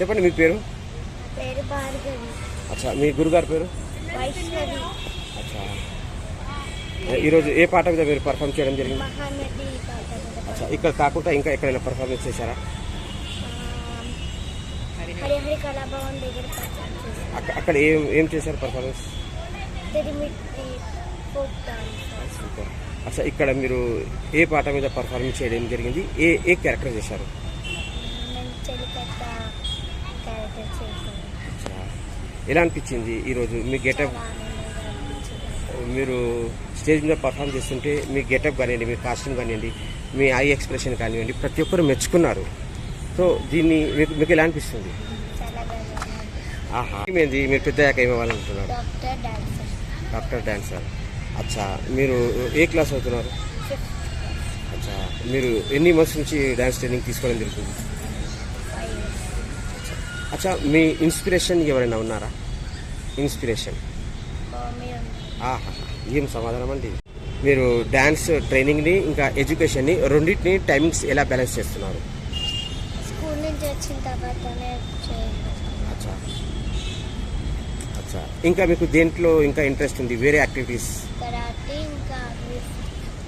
చెప్పండి మీ పేరు? అచ్చా మీ గురుగారి పేరు? అచ్చా. ఈరోజు ఏ పాట మీద మీరు పర్ఫామ్ చేయడం జరిగింది? అచ్చా ఇక్కడ కాకుండా ఇంకా ఎక్కడైనా పర్ఫార్మెన్స్ చేశారా? అక్కడ ఏం ఏం చేశారు పర్ఫార్మెన్స్ అచ్చా ఇక్కడ మీరు ఏ పాట మీద పర్ఫార్మెన్స్ చేయడం జరిగింది? ఏ ఏ క్యారెక్టర్ చేశారు నేను చెలికట్ట క్యారెక్టర్ చేశాను అచ్చా ఎలా అనిపించింది ఈరోజు మీ గెటప్ మీరు స్టేజ్ మీద పర్ఫామ్ చేస్తుంటే మీ గెటప్ కానివ్వండి మీ కాస్ట్యూమ్ కానివ్వండి మీ ఐ ఎక్స్ప్రెషన్ కానివ్వండి ప్రతి ఒక్కరు మెచ్చుకున్నారు. సో దీన్ని మీకు మీకు ఎలా అనిపిస్తుంది? ఆహా. ఏంది మీరు పెద్దయ్యాక ఏమవ్వాలనుకుంటున్నారు డాక్టర్ డాన్సర్. Doctor dancer. అచ్చా. మీరు ఏ క్లాస్ అవుతున్నారు అచ్చా. మీరు ఎన్ని మంత్స్ నుంచి డాన్స్ ట్రైనింగ్ తీసుకోవడం జరుగుతుంది? అచ్చా. మీ ఇన్స్పిరేషన్ ఎవరైనా ఉన్నారా? ఇన్స్పిరేషన్. మీరు ఆహా ఏం సమాధానం అండి? మీరు డ్యాన్స్ ట్రైనింగ్ని ఇంకా ఎడ్యుకేషన్ని రెండింటిని టైమింగ్స్ ఎలా బ్యాలెన్స్ చేస్తున్నారు? స్కూల్ నుంచి వచ్చిన తర్వాతనే అచ్చా. అచ్చా. ఇంకా మీకు దేంట్లో ఇంకా ఇంట్రెస్ట్ ఉంది? వేరే activities?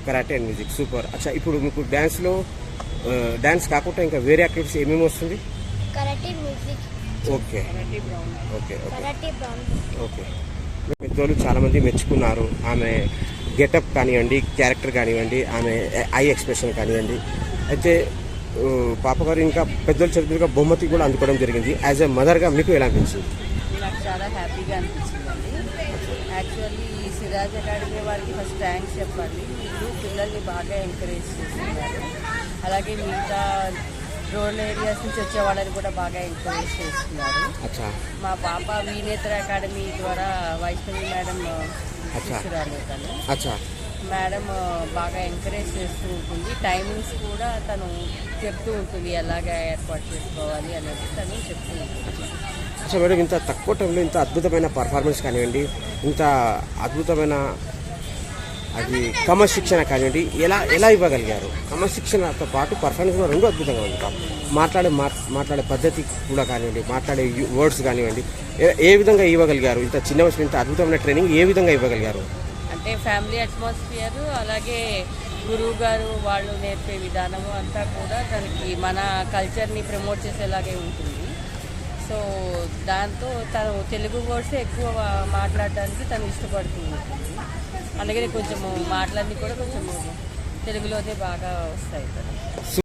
Karate and music super. అచ్చా ఇప్పుడు మీకు డ్యాన్స్లో డ్యాన్స్ కాకుండా ఇంకా వేరే యాక్టివిటీస్ ఏమేమి వస్తుంది? Karate music. Okay. Okay okay. Okay. పెద్దోళ్ళు చాలామంది మెచ్చుకున్నారు. ఆమె గెటప్ కానివ్వండి క్యారెక్టర్ కానివ్వండి ఆమె ఐ ఎక్స్ప్రెషన్ కానివ్వండి. అయితే పాపగారు ఇంకా పెద్దోళ్ళు చదువుగా బహుమతి కూడా అందుకోవడం జరిగింది. యాజ్ ఎ మదర్గా మీకు ఎలా అనిపించింది? నాకు చాలా హ్యాపీగా అనిపించిందండి. యాక్చువల్లీ ఈ సిరాజ్ అకాడమీ వారికి ఫస్ట్ థ్యాంక్స్ చెప్పాలి. వీళ్ళు పిల్లల్ని బాగా ఎంకరేజ్ చేస్తున్నారు. అలాగే మిగతా రూరల్ ఏరియాస్ నుంచి వచ్చే వాళ్ళని కూడా బాగా ఎంకరేజ్ చేస్తున్నారు. అచ్చా. మా పాప వీనేత్ర అకాడమీ ద్వారా వైష్ణవి మేడం. తీసుకురాలి తను. మేడం బాగా ఎంకరేజ్ చేస్తూ ఉంటుంది. టైమింగ్స్ కూడా తను చెప్తూ ఉంటుంది ఎలాగ ఏర్పాటు చేసుకోవాలి అనేది తను చెప్తూ ఉంటుంది. అచ్చా మేడం ఇంత తక్కువ టైంలో ఇంత అద్భుతమైన పర్ఫార్మెన్స్ కానివ్వండి ఇంత అద్భుతమైన అది క్రమశిక్షణ కానివ్వండి ఎలా ఎలా ఇవ్వగలిగారు? క్రమశిక్షణతో పాటు పర్ఫార్మెన్స్ కూడా రెండు అద్భుతంగా ఉంది. మాట్లాడే మాట్లాడే పద్ధతి కూడా కానివ్వండి మాట్లాడే వర్డ్స్ కానివ్వండి ఏ- విధంగా ఇవ్వగలిగారు? ఇంత చిన్న వయసు ఇంత అద్భుతమైన ట్రైనింగ్ ఏ విధంగా ఇవ్వగలిగారు? అంటే ఫ్యామిలీ అట్మాస్ఫియర్ అలాగే గురువు గారు వాళ్ళు నేర్పే విధానము అంతా కూడా దానికి మన కల్చర్ని ప్రమోట్ చేసేలాగే ఉంటుంది. సో దాంతో తను తెలుగు వర్డ్స్ ఎక్కువ మాట్లాడడానికి తను ఇష్టపడుతుంది. అందుకని కొంచెము మాట్లాడి కూడా కొంచెం తెలుగులోనే బాగా వస్తాయి తను